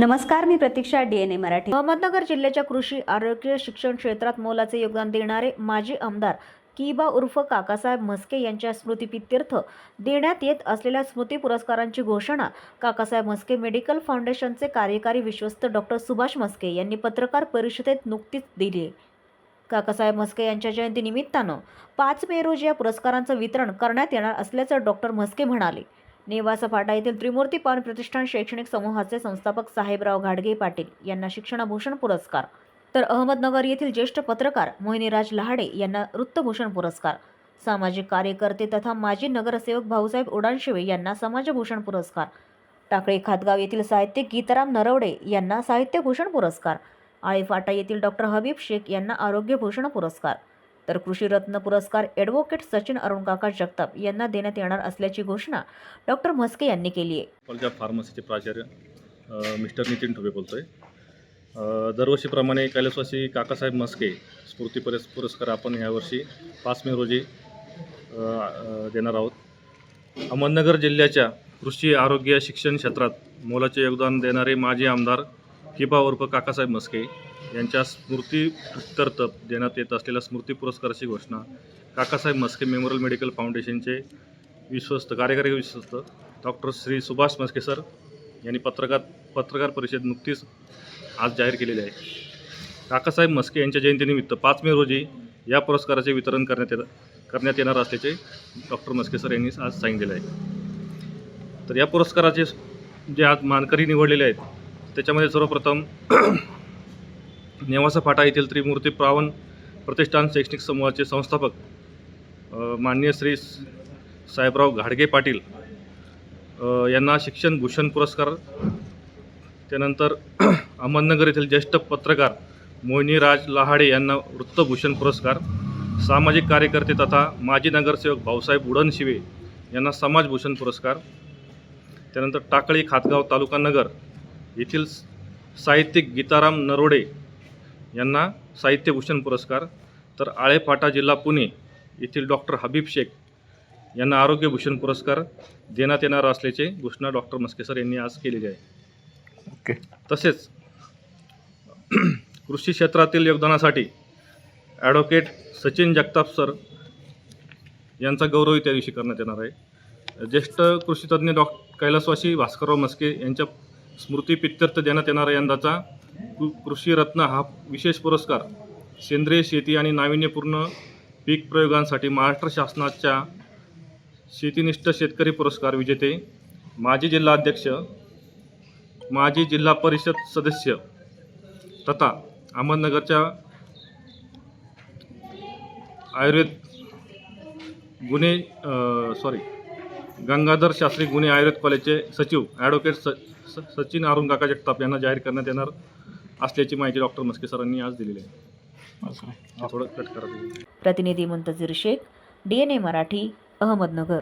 नमस्कार मी Pratiksha D N A Marathi. Ahmednagar जिल्ह्याच्या कृषी आरोग्य शिक्षण क्षेत्रात मोलाचे योगदान देणारे माजी आमदार किबा उर्फ काकासाहेब म्हस्के यांच्या स्मृतिपित्यर्थ देण्यात येत असलेल्या स्मृती पुरस्कारांची घोषणा काकासाहेब म्हस्के मेडिकल फाउंडेशनचे कार्यकारी विश्वस्त डॉक्टर सुभाष म्हस्के यांनी पत्रकार परिषदेत नुकतीच दिली. आहे काकासाहेब म्हस्के यांच्या जयंतीनिमित्तानं पाच मे रोजी या पुरस्कारांचं वितरण करण्यात येणार असल्याचं डॉक्टर म्हस्के म्हणाले. नेवासा फाटा येथील त्रिमूर्ती पान प्रतिष्ठान शैक्षणिक समूहाचे संस्थापक साहेबराव घाडगे पाटील यांना शिक्षणभूषण पुरस्कार. तर अहमदनगर येथील ज्येष्ठ पत्रकार मोहिनीराज लहाडे यांना वृत्तभूषण पुरस्कार. सामाजिक कार्यकर्ते तथा माजी नगरसेवक भाऊसाहेब उडानशिवे यांना समाजभूषण पुरस्कार. टाकळी खातगाव येथील साहित्यिक गीताराम नरवडे यांना साहित्यभूषण पुरस्कार. आळेफाटा येथील डॉक्टर हबीब शेख यांना आरोग्यभूषण पुरस्कार. तर कृषीरत्न पुरस्कार ॲडव्होकेट सचिन अरुणकाका जगताप यांना देण्यात येणार असल्याची घोषणा डॉक्टर म्हस्के यांनी केली आहे. कॉलेज ऑफ फार्मसीचे प्राचार्य मिस्टर नितीन ठोबे बोलतो आहे दरवर्षीप्रमाणे कैलासवासी काकासाहेब मस्के स्फूर्ती पुरस् पुरस्कार आपण यावर्षी पाच मे रोजी देणार आहोत. अहमदनगर जिल्ह्याच्या कृषी आरोग्य शिक्षण क्षेत्रात मोलाचे योगदान देणारे माजी आमदार किबा उर्फ काकासाहेब मस्के यांच्या स्मृती स्मृतीप्रित्यर्थ देण्यात येत असलेल्या स्मृती पुरस्काराची घोषणा काकासाहेब मस्के मेमोरियल मेडिकल फाउंडेशनचे विश्वस्त कार्यकारी विश्वस्त डॉक्टर श्री सुभाष मस्के सर यांनी पत्रकार पत्रकार परिषद नुकतीच आज जाहीर केलेली आहे. काकासाहेब मस्के यांच्या जयंतीनिमित्त पाच मे रोजी या पुरस्काराचे वितरण करण्यात येत करण्यात येणार असल्याचे डॉक्टर मस्के सर यांनी आज सांगितलेले आहे. तर या पुरस्काराचे जे आज मानकरी निवडलेले आहेत त्याच्यामध्ये सर्वप्रथम नेवासा फाटा येथील त्रिमूर्ती प्रावन प्रतिष्ठान शैक्षणिक समूहाचे संस्थापक माननीय श्री साहेबराव घाडगे पाटील यांना शिक्षण भूषण पुरस्कार त्यानंतर अहमदनगर येथील ज्येष्ठ पत्रकार मोहिनी राज लहाडे यांना वृत्तभूषण पुरस्कार सामाजिक कार्यकर्ते तथा माजी नगरसेवक भाऊसाहेब उडनशिवे यांना समाजभूषण पुरस्कार त्यानंतर टाकळी खातगाव तालुका नगर येथील साहित्यिक गीताराम नरोडे यांना साहित्यभूषण पुरस्कार. तर आळेफाटा जिल्हा पुणे येथील डॉक्टर हबीब शेख यांना आरोग्यभूषण पुरस्कार देण्यात येणार असल्याचे घोषणा डॉक्टर मस्केसर यांनी आज केलेली आहे. ओके. तसेच कृषी क्षेत्रातील योगदानासाठी ॲडव्होकेट सचिन जगताप सर यांचा गौरवही त्या दिवशी करण्यात येणार आहे. ज्येष्ठ कृषीतज्ञ डॉ कैलासवासी भास्करराव मस्के यांच्या स्मृतीपित्यर्थ देण्यात येणारा यंदाचा कृषीरत्न कृषी रत्न हा विशेष पुरस्कार सेंद्रिय शेती आणि नाविन्यपूर्ण पीक प्रयोगांसाठी महाराष्ट्र शासनाच्या शेतीनिष्ठ शेतकरी पुरस्कार विजेते माजी जिल्हाध्यक्ष माजी जिल्हा परिषद सदस्य तथा अहमदनगरच्या आयुर्वेद गुन्हे सॉरी गंगाधर शास्त्री गुन्हे आयुर्वेद कॉलेजचे सचिव ॲडव्होकेट स स- सचिन अरुण काका जगताप यांना जाहीर करण्यात येणार. असल्याची माहिती डॉक्टर मस्के सरांनी आज दिलेली आहे. थोडं कट करा. प्रतिनिधी Muntazir Shaikh D N A Marathi Ahmednagar.